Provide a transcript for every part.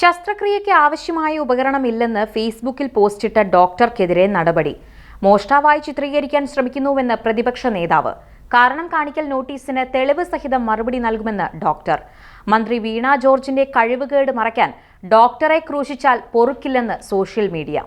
ശസ്ത്രക്രിയയ്ക്ക് ആവശ്യമായ ഉപകരണമില്ലെന്ന് ഫേസ്ബുക്കിൽ പോസ്റ്റിട്ട ഡോക്ടർക്കെതിരെ നടപടി. മോഷ്ടാവായി ചിത്രീകരിക്കാൻ ശ്രമിക്കുന്നുവെന്ന് പ്രതിപക്ഷ നേതാവ്. കാരണം കാണിക്കൽ നോട്ടീസിന് തെളിവ് സഹിതം മറുപടി നൽകുമെന്ന് ഡോക്ടർ. മന്ത്രി വീണ ജോർജിന്റെ കഴിവുകേട് മറയ്ക്കാൻ ഡോക്ടറെ ക്രൂശിച്ചാൽ പൊറുക്കില്ലെന്ന് സോഷ്യൽ മീഡിയ.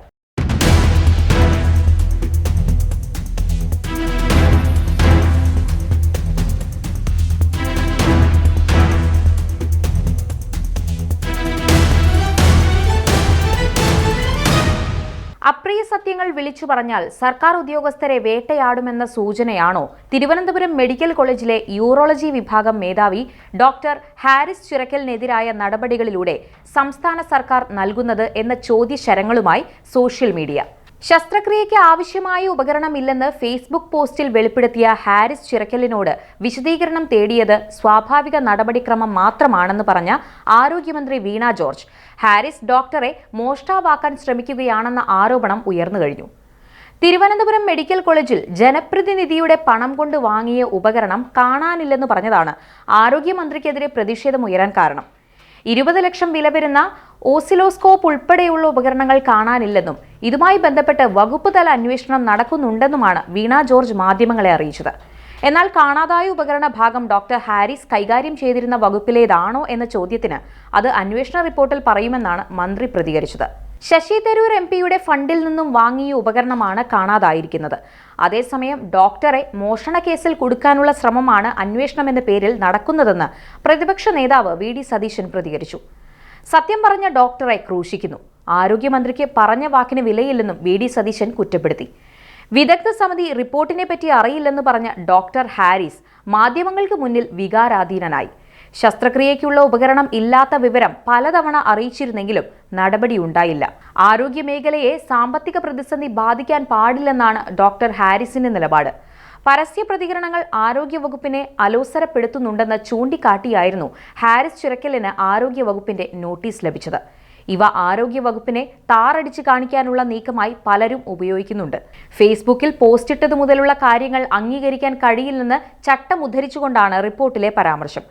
അപ്രിയ സത്യങ്ങൾ വിളിച്ചു പറഞ്ഞാൽ സർക്കാർ ഉദ്യോഗസ്ഥരെ വേട്ടയാടുമെന്ന സൂചനയാണോ തിരുവനന്തപുരം മെഡിക്കൽ കോളേജിലെ യൂറോളജി വിഭാഗം മേധാവി ഡോക്ടർ ഹാരിസ് ചിറക്കലിനെതിരായ നടപടികളിലൂടെ സംസ്ഥാന സർക്കാർ നൽകുന്നത് എന്ന ചോദ്യശരങ്ങളുമായി സോഷ്യൽ മീഡിയ. ശസ്ത്രക്രിയയ്ക്ക് ആവശ്യമായ ഉപകരണമില്ലെന്ന് ഫേസ്ബുക്ക് പോസ്റ്റിൽ വെളിപ്പെടുത്തിയ ഹാരിസ് ചിറക്കലിനോട് വിശദീകരണം തേടിയത് സ്വാഭാവിക നടപടിക്രമം മാത്രമാണെന്ന് പറഞ്ഞ ആരോഗ്യമന്ത്രി വീണ ജോർജ്. ഹാരിസ് ഡോക്ടറെ മോഷ്ടാവാക്കാൻ ശ്രമിക്കുകയാണെന്ന ആരോപണം ഉയർന്നു കഴിഞ്ഞു. തിരുവനന്തപുരം മെഡിക്കൽ കോളേജിൽ ജനപ്രതിനിധിയുടെ പണം കൊണ്ട് വാങ്ങിയ ഉപകരണം കാണാനില്ലെന്ന് പറഞ്ഞതാണ് ആരോഗ്യമന്ത്രിക്കെതിരെ പ്രതിഷേധമുയരാൻ കാരണം. ഇരുപത് ലക്ഷം വില വരുന്ന ഓസിലോസ്കോപ്പ് ഉൾപ്പെടെയുള്ള ഉപകരണങ്ങൾ കാണാനില്ലെന്നും ഇതുമായി ബന്ധപ്പെട്ട് വകുപ്പ് തല അന്വേഷണം നടക്കുന്നുണ്ടെന്നുമാണ് വീണ ജോർജ് മാധ്യമങ്ങളെ അറിയിച്ചത്. എന്നാൽ കാണാതായ ഉപകരണ ഭാഗം ഡോക്ടർ ഹാരിസ് കൈകാര്യം ചെയ്തിരുന്ന വകുപ്പിലേതാണോ എന്ന ചോദ്യത്തിന് അത് അന്വേഷണ റിപ്പോർട്ടിൽ പറയുമെന്നാണ് മന്ത്രി പ്രതികരിച്ചത്. ശശി തരൂർ എം പിയുടെ ഫണ്ടിൽ നിന്നും വാങ്ങിയ ഉപകരണമാണ് കാണാതായിരിക്കുന്നത്. അതേസമയം ഡോക്ടറെ മോഷണ കേസിൽ കൊടുക്കാനുള്ള ശ്രമമാണ് അന്വേഷണം എന്ന പേരിൽ നടക്കുന്നതെന്ന് പ്രതിപക്ഷ നേതാവ് വി ഡി സതീശൻ പ്രതികരിച്ചു. സത്യം പറഞ്ഞ ഡോക്ടറെ ക്രൂശിക്കുന്നു. ആരോഗ്യമന്ത്രിക്ക് പറഞ്ഞ വാക്കിന് വിലയില്ലെന്നും വി ഡി സതീശൻ കുറ്റപ്പെടുത്തി. വിദഗ്ധ സമിതി റിപ്പോർട്ടിനെ പറ്റി അറിയില്ലെന്ന് പറഞ്ഞ ഡോക്ടർ ഹാരിസ് മാധ്യമങ്ങൾക്ക് മുന്നിൽ വികാരാധീനനായി. ശസ്ത്രക്രിയയ്ക്കുള്ള ഉപകരണം ഇല്ലാത്ത വിവരം പലതവണ അറിയിച്ചിരുന്നെങ്കിലും നടപടി നടപടിയുണ്ടായില്ല ആരോഗ്യമേഖലയെ സാമ്പത്തിക പ്രതിസന്ധി ബാധിക്കാൻ പാടില്ലെന്നാണ് ഡോക്ടർ ഹാരിസിന്റെ നിലപാട്. പരസ്യ പ്രതികരണങ്ങൾ ആരോഗ്യവകുപ്പിനെ അലോസരപ്പെടുത്തുന്നുണ്ടെന്ന് ചൂണ്ടിക്കാട്ടിയായിരുന്നു ഹാരിസ് ചിറക്കലിന് ആരോഗ്യവകുപ്പിന്റെ നോട്ടീസ് ലഭിച്ചത്. ഇവ ആരോഗ്യവകുപ്പിനെ താറടിച്ച് കാണിക്കാനുള്ള നീക്കമായി പലരും ഉപയോഗിക്കുന്നുണ്ട്. ഫേസ്ബുക്കിൽ പോസ്റ്റിട്ടതു മുതലുള്ള കാര്യങ്ങൾ അംഗീകരിക്കാൻ കഴിയില്ലെന്ന് ചട്ടം ഉദ്ധരിച്ചുകൊണ്ടാണ് റിപ്പോർട്ടിലെ പരാമർശം.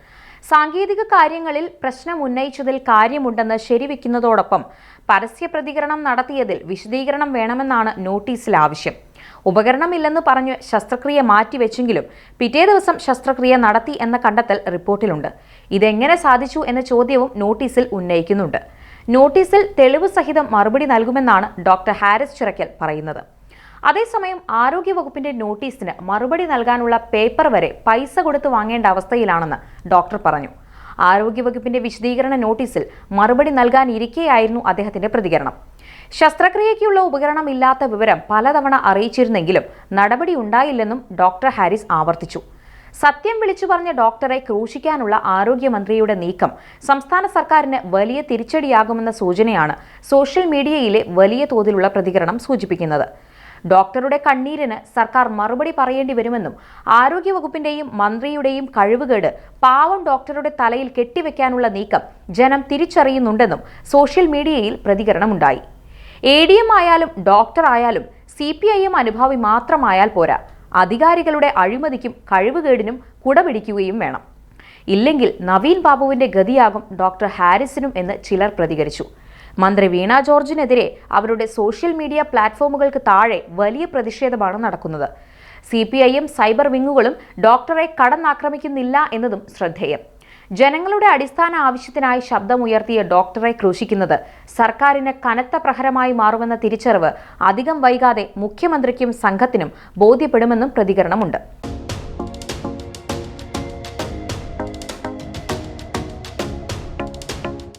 സാങ്കേതിക കാര്യങ്ങളിൽ പ്രശ്നം ഉന്നയിച്ചതിൽ കാര്യമുണ്ടെന്ന് ശരിവെക്കുന്നതോടൊപ്പം പരസ്യ പ്രതികരണം നടത്തിയതിൽ വിശദീകരണം വേണമെന്നാണ് നോട്ടീസിൽ ആവശ്യം. ഉപകരണമില്ലെന്ന് പറഞ്ഞ് ശസ്ത്രക്രിയ മാറ്റിവെച്ചെങ്കിലും പിറ്റേ ദിവസം ശസ്ത്രക്രിയ നടത്തി എന്ന കണ്ടെത്തൽ റിപ്പോർട്ടിലുണ്ട്. ഇതെങ്ങനെ സാധിച്ചു എന്ന ചോദ്യവും നോട്ടീസിൽ ഉന്നയിക്കുന്നുണ്ട്. നോട്ടീസിൽ തെളിവ് സഹിതം മറുപടി നൽകുമെന്നാണ് ഡോക്ടർ ഹാരിസ് ചിറക്കൽ പറയുന്നത്. അതേസമയം ആരോഗ്യവകുപ്പിന്റെ നോട്ടീസിന് മറുപടി നൽകാനുള്ള പേപ്പർ വരെ പൈസ കൊടുത്ത് വാങ്ങേണ്ട അവസ്ഥയിലാണെന്ന് ഡോക്ടർ പറഞ്ഞു. ആരോഗ്യവകുപ്പിന്റെ വിശദീകരണ നോട്ടീസിൽ മറുപടി നൽകാനിരിക്കെയായിരുന്നു അദ്ദേഹത്തിന്റെ പ്രതികരണം. ശസ്ത്രക്രിയയ്ക്കുള്ള ഉപകരണം ഇല്ലാത്ത വിവരം പലതവണ അറിയിച്ചിരുന്നെങ്കിലും നടപടി ഉണ്ടായില്ലെന്നും ഡോക്ടർ ഹാരിസ് ആവർത്തിച്ചു. സത്യം വിളിച്ചു പറഞ്ഞ ഡോക്ടറെ ക്രൂശിക്കാനുള്ള ആരോഗ്യമന്ത്രിയുടെ നീക്കം സംസ്ഥാന സർക്കാരിന് വലിയ തിരിച്ചടിയാകുമെന്ന സൂചനയാണ് സോഷ്യൽ മീഡിയയിലെ വലിയ തോതിലുള്ള പ്രതികരണം സൂചിപ്പിക്കുന്നത്. ഡോക്ടറുടെ കണ്ണീരിന് സർക്കാർ മറുപടി പറയേണ്ടി വരുമെന്നും ആരോഗ്യവകുപ്പിന്റെയും മന്ത്രിയുടെയും കഴിവുകേട് പാവം ഡോക്ടറുടെ തലയിൽ കെട്ടിവെക്കാനുള്ള നീക്കം ജനം തിരിച്ചറിയുന്നുണ്ടെന്നും സോഷ്യൽ മീഡിയയിൽ പ്രതികരണമുണ്ടായി. എ ഡി എം ആയാലും ഡോക്ടർ ആയാലും സി പി ഐ എം അനുഭാവി മാത്രമായാൽ പോരാ. അധികാരികളുടെ അഴിമതിക്കും കഴിവുകേടിനും കുടപിടിക്കുകയും വേണം. ഇല്ലെങ്കിൽ നവീൻ ബാബുവിന്റെ ഗതിയാകും ഡോക്ടർ ഹാരിസിനും എന്ന് ചിലർ പ്രതികരിച്ചു. മന്ത്രി വീണ ജോർജിനെതിരെ അവരുടെ സോഷ്യൽ മീഡിയ പ്ലാറ്റ്ഫോമുകൾക്ക് താഴെ വലിയ പ്രതിഷേധമാണ് നടക്കുന്നത്. C P I M cyber വിങ്ങുകളും ഡോക്ടറെ കടന്നാക്രമിക്കുന്നില്ല എന്നതും ശ്രദ്ധേയം. ജനങ്ങളുടെ അടിസ്ഥാന ആവശ്യത്തിനായി ശബ്ദമുയർത്തിയ ഡോക്ടറെ ക്രൂശിക്കുന്നത് സർക്കാരിന് കനത്ത പ്രഹരമായി മാറുമെന്ന തിരിച്ചറിവ് അധികം വൈകാതെ മുഖ്യമന്ത്രിക്കും സംഘത്തിനും ബോധ്യപ്പെടുമെന്നും പ്രതികരണമുണ്ട്